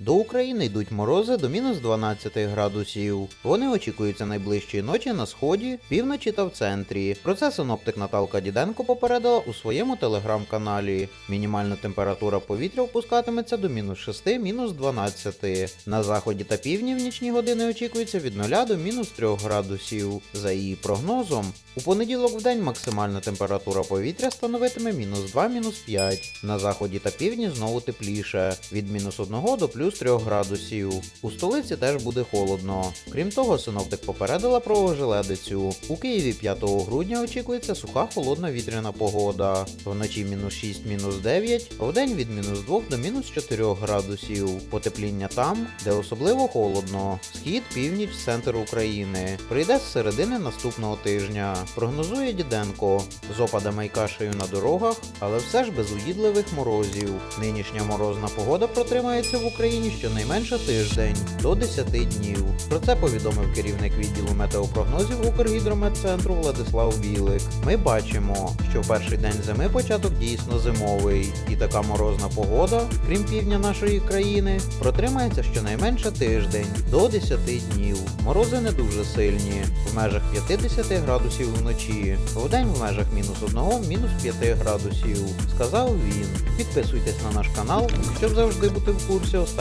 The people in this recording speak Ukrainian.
До України йдуть морози до мінус 12 градусів. Вони очікуються найближчої ночі на сході, півночі та в центрі. Про це синоптик Наталка Діденко попередила у своєму телеграм-каналі. Мінімальна температура повітря опускатиметься до мінус 6, мінус 12. На заході та півдні в нічні години очікується від 0 до мінус 3 градусів. За її прогнозом, у понеділок в день максимальна температура повітря становитиме мінус 2, мінус 5. На заході та півдні знову тепліше від мінус 1 до плюс 3 градусів. У столиці теж буде холодно. Крім того, синоптик попередила про ожеледицю. У Києві 5 грудня очікується суха холодна вітряна погода. Вночі мінус 6, мінус 9, а вдень від мінус 2 до мінус 4 градусів. Потепління там, де особливо холодно. Схід, північ, центр України. Прийде з середини наступного тижня. Прогнозує Діденко з опадами й кашею на дорогах, але все ж без уїдливих морозів. Нинішня морозна погода протримається в Україні щонайменше тиждень до 10 днів. Про це повідомив керівник відділу метеопрогнозів Укргідрометцентру Владислав Білик. Ми бачимо, що в перший день зими початок дійсно зимовий, і така морозна погода, крім півдня нашої країни, протримається щонайменше тиждень до 10 днів. Морози не дуже сильні, в межах 50 градусів вночі, вдень в межах мінус 1, мінус 5 градусів, сказав він. Підписуйтесь на наш канал, щоб завжди бути в курсі